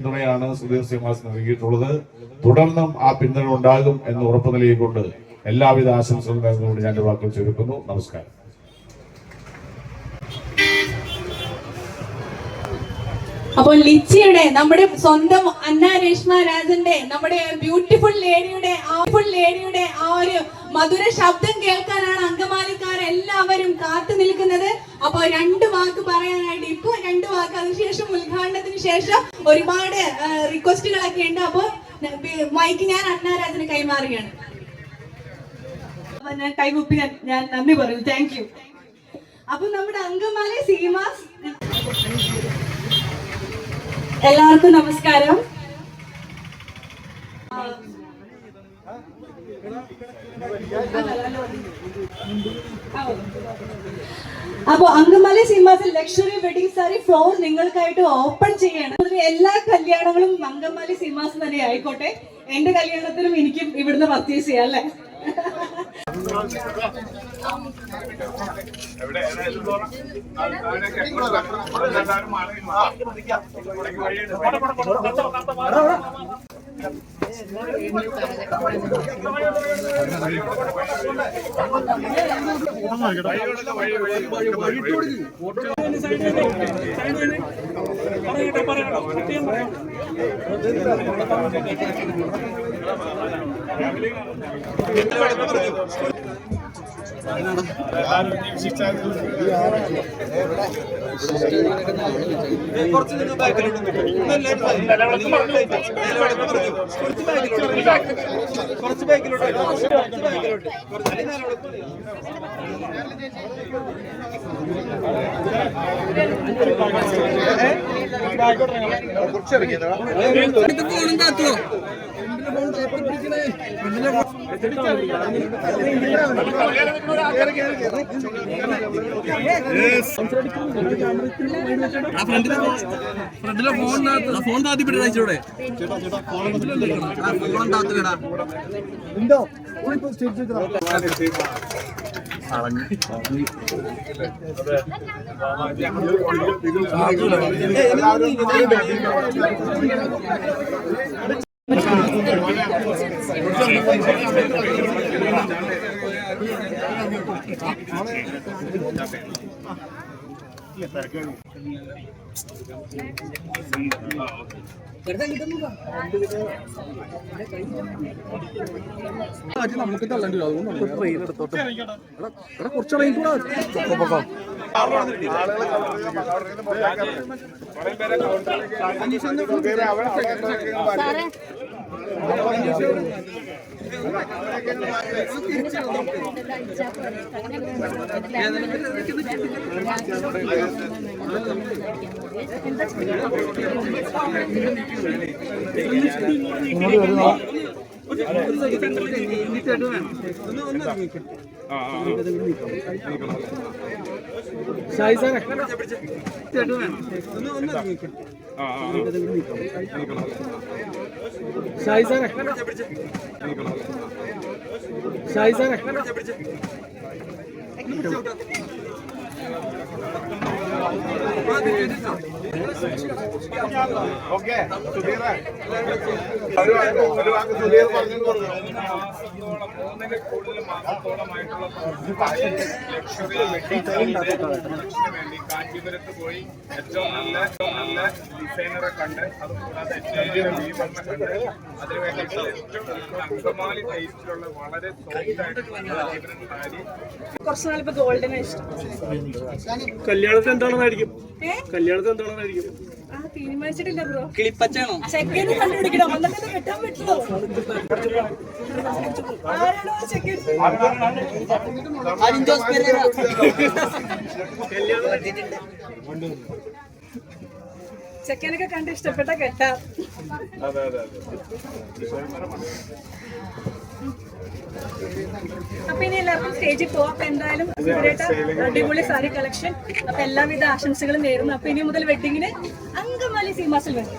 പിന്തുണയാണ് സുധീർ ശ്രീമാസ് നൽകിയിട്ടുള്ളത് തുടർന്നും ആ പിന്തുണ ഉണ്ടാകും എന്ന് ഉറപ്പ് നൽകിക്കൊണ്ട് എല്ലാവിധ ആശംസകളും നേർന്നുകൊണ്ട് ഞാൻ വാക്കുകൾ ചുരുക്കുന്നു. നമസ്കാരം. അപ്പോൾ ലിച്ചിയുടെ നമ്മുടെ സ്വന്തം അന്ന രേഷ്മ രാജന്റെ നമ്മുടെ ബ്യൂട്ടിഫുൾ ലേഡിയുടെ ആ ഫുൾ ലേഡിയുടെ ആ ഒരു മധുര ശബ്ദം കേൾക്കാനാണ് അങ്കമാലിക്കാർ എല്ലാവരും കാത്തു നിൽക്കുന്നത്. അപ്പോൾ രണ്ട് വാക്ക് പറയാനായിട്ട് ഇപ്പൊ രണ്ട് വാക്ക് അതിനുശേഷം ഉദ്ഘാടനത്തിന് ശേഷം ഒരുപാട് റിക്വസ്റ്റുകളൊക്കെ ഉണ്ട്. അപ്പോൾ മൈക്ക് ഞാൻ അന്ന രാജന് കൈമാറുകയാണ്. ഞാൻ കൈകുപ്പി ഞാൻ നന്ദി പറയുന്നു താങ്ക് യു അപ്പൊ നമ്മുടെ അങ്കമാലി സീമാസ് എല്ലാവർക്കും നമസ്കാരം. അപ്പൊ അങ്കമാലി സിനിമാസിൽ ലക്ഷറി വെഡിങ് സാരി ഫ്ലോർ നിങ്ങൾക്കായിട്ട് ഓപ്പൺ ചെയ്യണം. എല്ലാ കല്യാണങ്ങളും അങ്കമാലി സിനിമാസ് തന്നെ ആയിക്കോട്ടെ. എന്റെ കല്യാണത്തിനും എനിക്കും ഇവിടുന്ന് പർച്ചേസ് ചെയ്യാം അല്ലേ? വഴി വഴി വഴി വഴി സൈഡ് സൈഡ് పరిగెట పరిగెట കുറച്ച് ബാക്കിലോട്ട്. കുറച്ച് ബാക്കിലോട്ട് കുറച്ച് ഫ്രണ്ടിലെ ഫോൺ ഫോൺ താത്തിപ്പിട്ട് അയച്ചൂടെ ഫോൺ ഫോൺ ഉണ്ടോ വിടാ നമുക്ക് തള്ളേണ്ടി അതുകൊണ്ട് ട്രെയിൻ എടുത്തോട്ടെ കൂടെ എന്താ ഷായി സാറേ ഷായി സാറേ ഷായി സാറേ ഓക്കെ സുധീറേ ഒരു വാക്ക് ഒരു വാക്ക് സുധീർ പറഞ്ഞു വേണ്ടി കാഞ്ചീപുരത്ത് പോയി ഏറ്റവും നല്ല നല്ല ഡിസൈനറെ കണ്ട് അതുകൂടാതെ കൂടാതെ വീവറിനെ കണ്ട് അതിന് വേണ്ടിയിട്ട് ഏറ്റവും അങ്കമാലി ടൈപ്പിലുള്ള വളരെ സോഫ്റ്റ് ആയിട്ടുള്ള കുറച്ച് നാളിപ്പോ ഗോൾഡൻ ഇഷ്ടം. കല്യാണത്തിന് എന്താണെന്നായിരിക്കും? കല്യാണത്തിന് എന്താണെന്നായിരിക്കും? തീരുമാനിച്ചിട്ടില്ല ബ്രോ. കിളിപ്പച്ചാണോ ചെക്കന് കണ്ടുപിടിക്കണം. എന്നിട്ട് കെട്ടാൻ പറ്റുള്ളൂ ആരാണോ ആ ചെക്കൻ? ചെക്കനൊക്കെ കണ്ട് ഇഷ്ടപ്പെട്ട കെട്ടാ. അതെ അതെ അതെ. അപ്പൊ ഇനി എല്ലാവർക്കും സ്റ്റേജിൽ പോവാം. അപ്പൊ എന്തായാലും സുരേട്ട അടിപൊളി സാരി കളക്ഷൻ. അപ്പൊ എല്ലാവിധ ആശംസകളും നേരുന്നു. അപ്പൊ ഇനി മുതൽ വെഡിങ്ങിന് അങ്കമാലി സീമാസിൽ വരും.